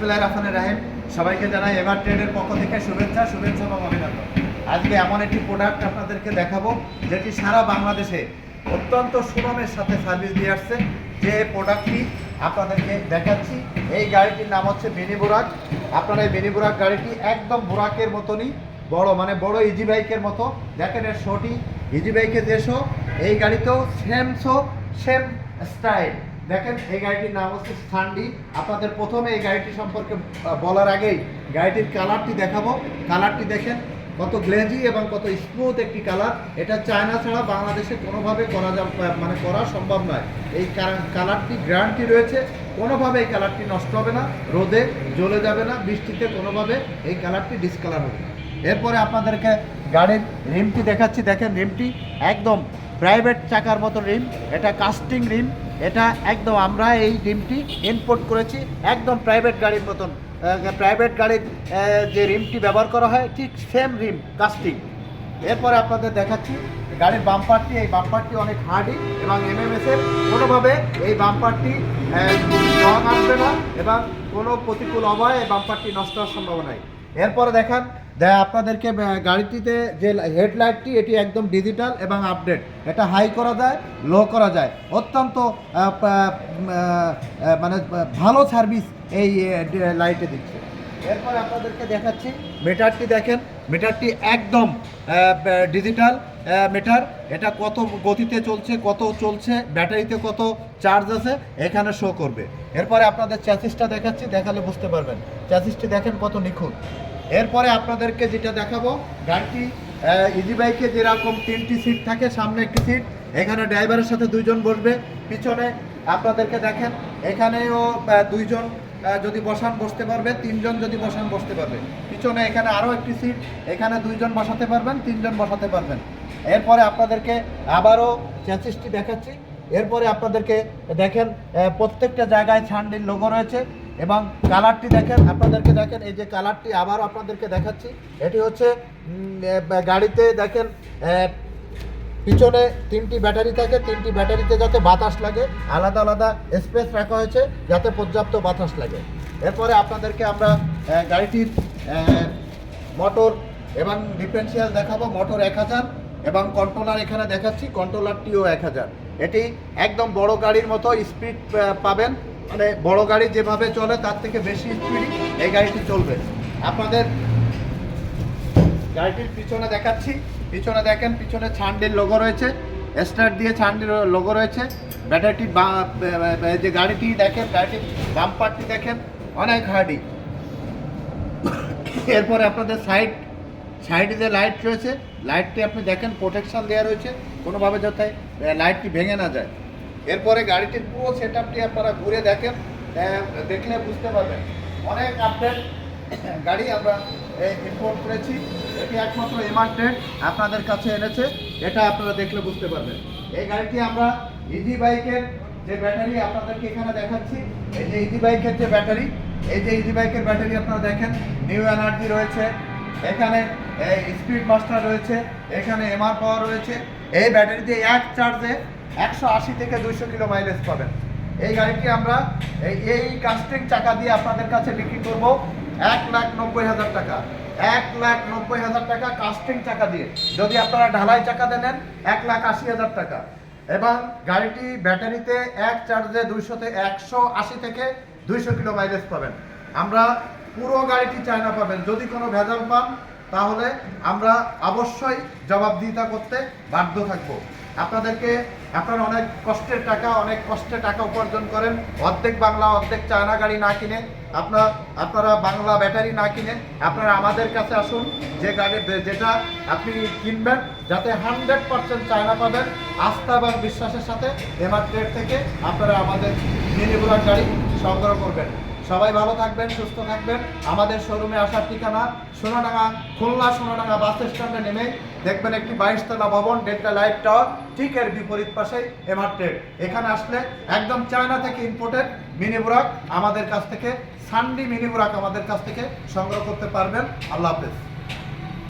বিসমিল্লাহ রহমান রাহিম। সবাইকে জানাই এভার ট্রেডের পক্ষ থেকে শুভেচ্ছা শুভেচ্ছা এবং অভিনন্দন। আজকে এমন একটি প্রোডাক্ট আপনাদেরকে দেখাবো, যেটি সারা বাংলাদেশে অত্যন্ত সুনামের সাথে সার্ভিস দিয়ে আসছে। যে প্রোডাক্টটি আপনাদেরকে দেখাচ্ছি, এই গাড়িটির নাম হচ্ছে মিনি বুরাক আপনারা এই মিনি বুরাক গাড়িটি একদম বুরাকের মতনই, বড় মানে বড় ইজি বাইকের মতো। দেখেন এর শোটি ইজি বাইকের যে শো এই গাড়িতেও সেম শো সেম স্টাইল দেখেন, এই গাড়িটির নাম হচ্ছে স্থানডি আপনাদের প্রথমে এই গাড়িটি সম্পর্কে বলার আগেই গাড়িটির কালারটি দেখাবো। কালারটি দেখেন, কত গ্লেজি এবং কত স্মুথ একটি কালার। এটা চায়না ছাড়া বাংলাদেশে কোনোভাবে করা যা মানে করা সম্ভব নয়। এই কালারটি গ্যারান্টি রয়েছে। কোনোভাবে এই কালারটি নষ্ট হবে না, রোদে জ্বলে যাবে না, বৃষ্টিতে কোনোভাবে এই কালারটি ডিসকালার হবে না। এরপরে আপনাদেরকে গাড়ির রিমটি দেখাচ্ছি। দেখেন, রিমটি একদম প্রাইভেট চাকার মতো রিম। এটা কাস্টিং রিম। এটা একদম আমরা এই রিমটি ইম্পোর্ট করেছি, একদম প্রাইভেট গাড়ির মতন। প্রাইভেট গাড়ির যে রিমটি ব্যবহার করা হয়, ঠিক সেম রিম কাস্টিং এরপরে আপনাদের দেখাচ্ছি, গাড়ির বাম্পারটি এই বাম্পারটি অনেক হার্ডি এবং এমএমএস এর। কোনোভাবে এই বাম্পারটি রং আসবে না এবং কোনো প্রতিকূল অবয়ে এই বাম্পারটি নষ্ট হওয়ার সম্ভাবনা নেই। এরপরে দেখান দেখ আপনাদেরকে গাড়িটিতে যে হেডলাইটটি, এটি একদম ডিজিটাল এবং আপডেট এটা হাই করা যায় লো করা যায়। অত্যন্ত মানে ভালো সার্ভিস এই লাইটে দিচ্ছে। এরপর আপনাদেরকে দেখাচ্ছি মিটারটি দেখেন। মিটারটি একদম ডিজিটাল মিটার এটা কত গতিতে চলছে, কত চলছে, ব্যাটারিতে কত চার্জ আছে, এখানে শো করবে। এরপরে আপনাদের চ্যাসিসটা দেখাচ্ছি, দেখালে বুঝতে পারবেন। চ্যাসিসটি দেখেন কত নিখুঁত। এরপরে আপনাদেরকে যেটা দেখাবো, গাড়িটি ইজি বাইকে যেরকম তিনটি সিট থাকে, সামনে একটি সিট এখানে ড্রাইভারের সাথে দুইজন বসবে, পিছনে আপনাদেরকে দেখেন, এখানেও দুইজন যদি বসান বসতে পারবে, তিনজন যদি বসান বসতে পারবে। পিছনে এখানে আরও একটি সিট এখানে দুইজন বসাতে পারবেন, তিনজন বসাতে পারবেন। এরপরে আপনাদেরকে আবারও চ্যাসিসটি দেখাচ্ছি। এরপরে আপনাদেরকে দেখেন প্রত্যেকটা জায়গায় ছান্ডির লোগো রয়েছে। এবং কালারটি দেখেন, আপনাদেরকে দেখেন, এই যে কালারটি আবার আপনাদেরকে দেখাচ্ছি। এটি হচ্ছে গাড়িতে দেখেন পিছনে তিনটি ব্যাটারি থাকে, তিনটি ব্যাটারিতে যাতে বাতাস লাগে, আলাদা আলাদা স্পেস রাখা হয়েছে যাতে পর্যাপ্ত বাতাস লাগে। এরপরে আপনাদেরকে আমরা গাড়িটির মোটর এবং ডিফারেন্সিয়াল দেখাবো, মোটর এক হাজার এবং কন্ট্রোলার এখানে দেখাচ্ছি, কন্ট্রোলারটিও এক হাজার। এটি একদম বড় গাড়ির মতো স্পিড পাবেন। মানে বড় গাড়ি যেভাবে চলে, তার থেকে বেশি স্পিড এই গাড়িটি চলবে। আপনাদের গাড়িটির পিছনে দেখাচ্ছি। পিছনে দেখেন, পিছনে ছান্ডির লোগো রয়েছে। স্টার্ট দিয়ে ছান্ডির লোগো রয়েছে। ব্যাটারিটি যে গাড়িটি দেখেন গাড়িটির বাম্পারটি দেখেন, অনেক হার্ডি এরপরে আপনাদের সাইড সাইডে যে লাইট রয়েছে লাইটটি আপনি দেখেন প্রোটেকশন দেওয়া রয়েছে। কোনোভাবে যাতে লাইটটি ভেঙে না যায়। এরপরে গাড়িটির পুরো সেট আপটি আপনারা ঘুরে দেখেন দেখলে বুঝতে পারবেন। অনেক আপডেট গাড়ি আমরা ইম্পোর্ট করেছি। এটি একমাত্র এমার্টেড আপনাদের কাছে এনেছে, এটা আপনারা দেখলে বুঝতে পারবেন। এই গাড়িটি আমরা ইজি বাইকের যে ব্যাটারি আপনাদেরকে এখানে দেখাচ্ছি, এই যে ইজি বাইকের যে ব্যাটারি এই যে ইজি বাইকের ব্যাটারি আপনারা দেখেন নিউ এনার্জি রয়েছে। এখানে স্পিড মাস্টার রয়েছে, এখানে এমআর পাওয়ার রয়েছে। এই ব্যাটারিতে এক চার্জে একশো আশি থেকে দুইশো কিলো মাইলেজ পাবেন। এই গাড়িটি আমরা এই কাস্টিং চাকা দিয়ে আপনাদের কাছে বিক্রি করব এক লাখ নব্বই হাজার টাকা। এক লাখ নব্বই হাজার টাকা কাস্টিং চাকা দিয়ে। যদি আপনারা ঢালাই চাকা দেন এক লাখ আশি হাজার টাকা। এবং গাড়িটি ব্যাটারিতে এক চার্জে দুইশো থেকে একশো আশি থেকে দুইশো কিলো মাইলেজ পাবেন। আমরা পুরো গাড়িটি চায়না পাবেন। যদি কোনো ভেজাল পান, তাহলে আমরা অবশ্যই জবাবদিহিতা করতে বাধ্য থাকব। আপনাদেরকে আপনারা অনেক কষ্টের টাকা, অনেক কষ্টে টাকা উপার্জন করেন। অর্ধেক বাংলা, অর্ধেক চায়না গাড়ি না কিনে, আপনার, আপনারা বাংলা ব্যাটারি না কিনে, আপনারা আমাদের কাছে আসুন, যে গাড়ি, যেটা আপনি কিনবেন, যাতে হান্ড্রেড পার্সেন্ট চায়না পাবেন। আস্থা এবং বিশ্বাসের সাথে এমআর ট্রেড থেকে আপনারা আমাদের মিনিগুলার গাড়ি সংগ্রহ করবেন। সবাই ভালো থাকবেন, সুস্থ থাকবেন। আমাদের শোরুমে আসার ঠিকানা সোনাডাঙ্গা, খুলনা সোনাডাঙ্গা বাস স্ট্যান্ডে নেমে দেখবেন একটি বাইশতলা ভবন, ডেল্টা লাইফ টাওয়ার, ঠিক এর বিপরীত পাশেই এমআর ট্রেড। এখানে আসলে একদম চায়না থেকে ইম্পোর্টেড মিনি বুরাক আমাদের কাছ থেকে, সানডি মিনি বুরাক আমাদের কাছ থেকে সংগ্রহ করতে পারবেন। আল্লাহ হাফেজ।